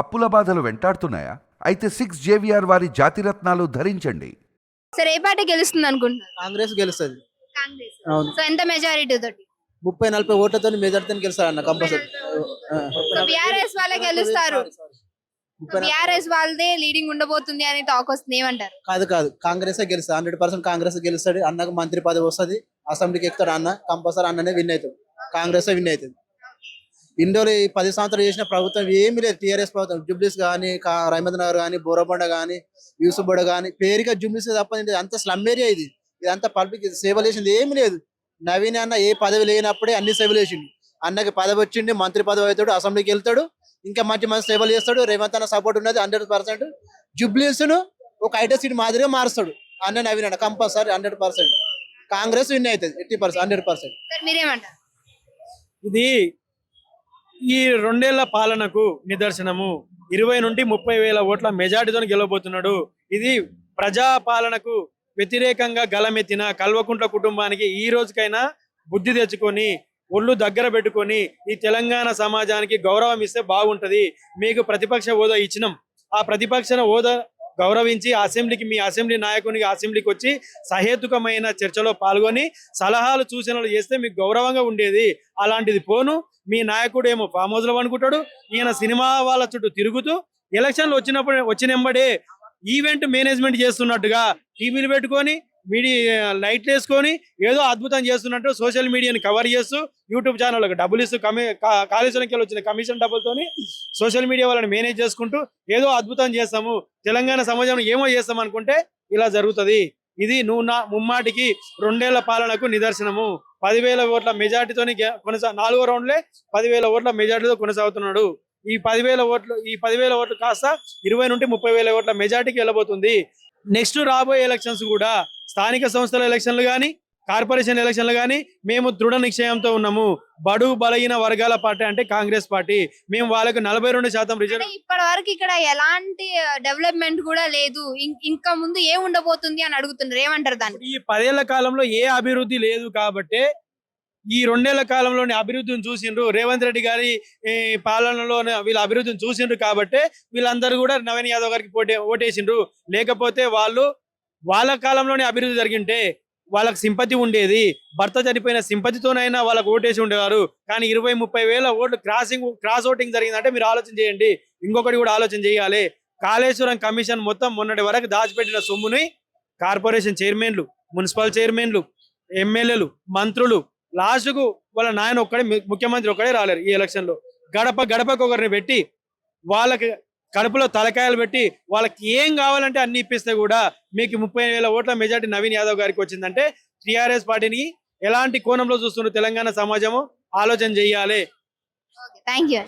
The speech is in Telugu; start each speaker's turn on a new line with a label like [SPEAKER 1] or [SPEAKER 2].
[SPEAKER 1] అప్పుల బాధలు వెంటాడుతున్నాయా? అయితే సిక్స్ జేవిఆర్ వారి జాతిరత్నాలు ధరించండి.
[SPEAKER 2] సరే ఏ పార్టీ గెలుస్తుంది అనుకుంటున్నారు?
[SPEAKER 3] కాంగ్రెస్ గెలుస్తుంది.
[SPEAKER 2] కాంగ్రెస్.
[SPEAKER 3] అవును.
[SPEAKER 2] సో ఎంత మెజారిటీ తోటి?
[SPEAKER 3] ముప్పై నలభై ఓట్లతో మెజార్టీతో గెలుస్తారు అన్న కంపల్సరీ.
[SPEAKER 2] సో బీఆర్ఎస్ వాళ్ళే గెలుస్తారు. బీఆర్ఎస్ వాళ్ళదే లీడింగ్ ఉండబోతుంది అని టాక్ వస్తుంది. ఏమంటారు?
[SPEAKER 3] కాదు కాదు. కాంగ్రెస్ గెలుస్తుంది. హండ్రెడ్ పర్సెంట్ కాంగ్రెస్ గెలుస్తాడు అన్నకు మంత్రి పదవి వస్తుంది. అసెంబ్లీకి ఎక్కుతాడు అన్న. కంపల్సరీ అన్ననే విన్ అవుతాడు కాంగ్రెస్ విన్ అవుతుంది. ఇండోలో ఈ పది సంవత్సరాలు చేసిన ప్రభుత్వం ఏమీ లేదు. టీఆర్ఎస్ ప్రభుత్వం జుబ్లీస్ కానీ రహమద్ నగర్ కానీ బోరబండ కానీ యూసుఫ్ కానీ పేరుగా జుబ్లీస్ తప్ప అంత స్లమ్ ఏరియా ఇది. ఇదంతా పబ్లిక్ సేవలు చేసింది ఏమీ లేదు. నవీన్ అన్న ఏ పదవి లేనప్పుడే అన్ని సేవలు చేసిండు. అన్నకి పదవి వచ్చిండి మంత్రి పదవి అవుతాడు అసెంబ్లీకి వెళ్తాడు ఇంకా మంచి మంచి సేవలు చేస్తాడు రేవంత్ అన్న సపోర్ట్ ఉన్నది హండ్రెడ్ పర్సెంట్ జుబ్లీస్ను ఒక ఐటీ సీట్ మాదిరిగా మారుస్తాడు అన్న నవీన్ అన్న compulsory hundred percent Congress win అవుతుంది eighty percent hundred percent
[SPEAKER 2] sir మీరేమంటారు?
[SPEAKER 4] ఇది ఈ రెండేళ్ళ పాలనకు నిదర్శనము. ఇరవై నుండి ముప్పై వేల ఓట్ల మెజార్టీతో గెలవబోతున్నాడు. ఇది ప్రజా పాలనకు వ్యతిరేకంగా గలమెత్తిన కల్వకుంట్ల కుటుంబానికి ఈ రోజుకైనా బుద్ధి తెచ్చుకొని ఒళ్ళు దగ్గర పెట్టుకొని ఈ తెలంగాణ సమాజానికి గౌరవం ఇస్తే బాగుంటది. మీకు ప్రతిపక్ష హోదా ఇచ్చినాం. ఆ ప్రతిపక్ష హోదా గౌరవించి అసెంబ్లీకి మీ అసెంబ్లీ నాయకునికి అసెంబ్లీకి వచ్చి సహేతుకమైన చర్చలో పాల్గొని సలహాలు సూచనలు చేస్తే మీకు గౌరవంగా ఉండేది. అలాంటిది పోను. మీ నాయకుడు ఏమో ఫామ్ హౌస్లో అనుకుంటాడు ఈయన సినిమా వాళ్ళ చుట్టూ తిరుగుతూ ఎలక్షన్లు వచ్చినప్పుడు వచ్చినెంబడే ఈవెంట్ మేనేజ్మెంట్ చేస్తున్నట్టుగా టీవీలు పెట్టుకొని మీడియా లైట్లు వేసుకొని ఏదో అద్భుతం చేస్తున్నట్టు సోషల్ మీడియాని కవర్ చేస్తూ యూట్యూబ్ ఛానళ్ళకి డబ్బులు ఇస్తూ కమి కాళేశ్వరంకి వెళ్ళి వచ్చిన కమిషన్ డబ్బులతోని సోషల్ మీడియా వాళ్ళని మేనేజ్ చేసుకుంటూ ఏదో అద్భుతం చేస్తాము తెలంగాణ సమాజంలో ఏమో చేస్తాం అనుకుంటే ఇలా జరుగుతది. ఇది నువ్వు నా ముమ్మాటికి రెండేళ్ళ పాలనకు నిదర్శనము. పదివేల ఓట్ల మెజార్టీతోని కొనసా నాలుగో రౌండ్లే పదివేల ఓట్ల మెజార్టీతో కొనసాగుతున్నాడు. ఈ పదివేల ఓట్లు ఈ పదివేల ఓట్లు కాస్త ఇరవై నుండి ముప్పై వేల ఓట్ల మెజార్టీకి వెళ్ళబోతుంది. నెక్స్ట్ రాబోయే ఎలక్షన్స్ కూడా స్థానిక సంస్థల ఎలక్షన్లు కానీ కార్పొరేషన్ ఎలక్షన్లు కానీ మేము దృఢ నిశ్చయంతో ఉన్నాము. బడు బలహీన వర్గాల పార్టీ అంటే కాంగ్రెస్ పార్టీ. మేము వాళ్ళకు నలభై రెండు శాతం రిజర్వ్
[SPEAKER 2] ఇప్పటి వరకు ఇక్కడ ఎలాంటి డెవలప్మెంట్ కూడా లేదు. ఇంకా ముందు ఏ ఉండబోతుంది అని అడుగుతున్నారు. ఏమంటారు దాన్ని?
[SPEAKER 4] ఈ పదేళ్ళ కాలంలో ఏ అభివృద్ధి లేదు కాబట్టే ఈ రెండేళ్ళ కాలంలోని అభివృద్ధిని చూసిండ్రు. రేవంత్ రెడ్డి గారి పాలనలో వీళ్ళ అభివృద్ధిని చూసిండ్రు కాబట్టే వీళ్ళందరూ కూడా నవీన్ యాదవ్ గారికి పోటీ ఓటేసిండ్రు. లేకపోతే వాళ్ళు వాళ్ళ కాలంలోనే అభివృద్ధి జరిగింటే వాళ్ళకి సింపతి ఉండేది. భర్త చనిపోయిన సింపతితోనైనా వాళ్ళకి ఓటేసి ఉండేవారు. కానీ ఇరవై ముప్పై వేల ఓట్లు క్రాసింగ్ క్రాస్ ఓటింగ్ జరిగిందంటే మీరు ఆలోచన చేయండి. ఇంకొకటి కూడా ఆలోచన చేయాలి. కాళేశ్వరం కమిషన్ మొత్తం మొన్నటి వరకు దాచిపెట్టిన సొమ్ముని కార్పొరేషన్ చైర్మన్లు మున్సిపల్ చైర్మన్లు ఎమ్మెల్యేలు మంత్రులు లాస్ట్కు వాళ్ళ నాయన ఒక్కడే ముఖ్యమంత్రి ఒక్కడే రాలేరు ఈ ఎలక్షన్లో. గడప గడపకు ఒకరిని పెట్టి వాళ్ళకి కడుపులో తలకాయలు పెట్టి వాళ్ళకి ఏం కావాలంటే అన్ని ఇప్పిస్తే కూడా మీకు ముప్పై వేల ఓట్ల మెజార్టీ నవీన్ యాదవ్ గారికి వచ్చిందంటే టిఆర్ఎస్ పార్టీని ఎలాంటి కోణంలో చూస్తున్న తెలంగాణ సమాజము? ఆలోచన చెయ్యాలి
[SPEAKER 2] థ్యాంక్ యూ